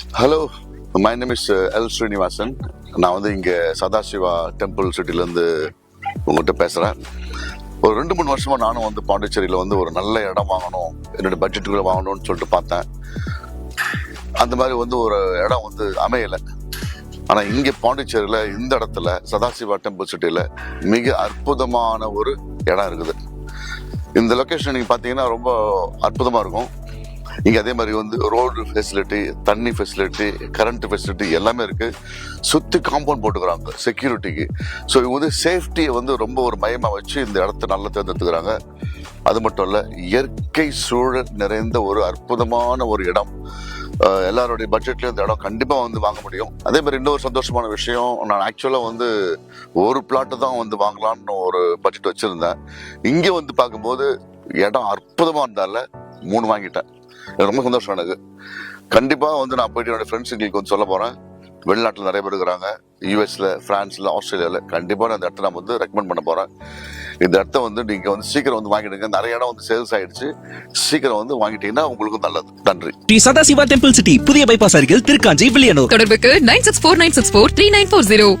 Hello my name is L Srinivasan நான் வந்து இங்கே சதாசிவா டெம்பிள் சிட்டிலேருந்து உங்கள்கிட்ட பேசுகிறேன் ஒரு ரெண்டு மூணு வருஷமாக நானும் வந்து பாண்டிச்சேரியில் வந்து ஒரு நல்ல இடம் வாங்கணும் என்னோட பட்ஜெட்டுக்குள்ளே வாங்கணும்னு சொல்லிட்டு பார்த்தேன். அந்த மாதிரி வந்து ஒரு இடம் வந்து அமையலை. ஆனால் இங்கே பாண்டிச்சேரியில் இந்த இடத்துல சதாசிவா டெம்பிள் சிட்டியில் மிக அற்புதமான ஒரு இடம் இருக்குது. இந்த லொக்கேஷன் நீங்கள் பார்த்தீங்கன்னா ரொம்ப அற்புதமாக இருக்கும். இங்கே அதே மாதிரி வந்து ரோடு ஃபெசிலிட்டி தண்ணி ஃபெசிலிட்டி கரண்ட் ஃபெசிலிட்டி எல்லாமே இருக்குது சுற்றி காம்பவுண்ட் போட்டுக்கிறாங்க செக்யூரிட்டிக்கு ஸோ இவங்க வந்து சேஃப்டியை வந்து ரொம்ப ஒரு மையமாக வச்சு இந்த இடத்த நல்லா தேர்ந்தெடுத்துக்கிறாங்க. அது மட்டும் இல்லை இயற்கை சூழல் நிறைந்த ஒரு அற்புதமான ஒரு இடம். எல்லாருடைய பட்ஜெட்லேயும் இந்த இடம் கண்டிப்பாக வந்து வாங்க முடியும். அதே மாதிரி இன்னொரு சந்தோஷமான விஷயம் நான் ஆக்சுவலாக வந்து ஒரு பிளாட்டு தான் வந்து வாங்கலாம்னு ஒரு பட்ஜெட் வச்சுருந்தேன். இங்கே வந்து பார்க்கும்போது இடம் அற்புதமாக இருந்தால மூணு வாங்கிட்டேன். எனக்கு ரொம்ப சந்தோஷம் எனக்கு. கண்டிப்பா வந்து நான் போயிட்டு என்னோட ஃப்ரெண்ட்ஸுங்களுக்கு வந்து சொல்ல போறேன். வெளிநாட்டில் நிறைய பேர் இருக்கிறாங்க. யூஎஸ்ல பிரான்ஸ்ல ஆஸ்திரேலியால கண்டிப்பா நான் இந்த இடத்த நான் வந்து ரெக்கமெண்ட் பண்ண போறேன். இந்த இடத்த வந்து நீங்க வந்து சீக்கிரம் வந்து வாங்கிடுங்க. நிறைய இடம் வந்து சேல்ஸ் ஆயிடுச்சு. சீக்கிரம் வந்து வாங்கிட்டீங்கன்னா உங்களுக்கு நல்லது. நன்றி. ஸ்ரீ சதாசிவா டெம்பிள் சிட்டி புதிய பைபாஸ் அருகில் திருக்காஞ்சி வில்லியனூர். தொடர்புக்கு nine six four nine six four three nine four zero.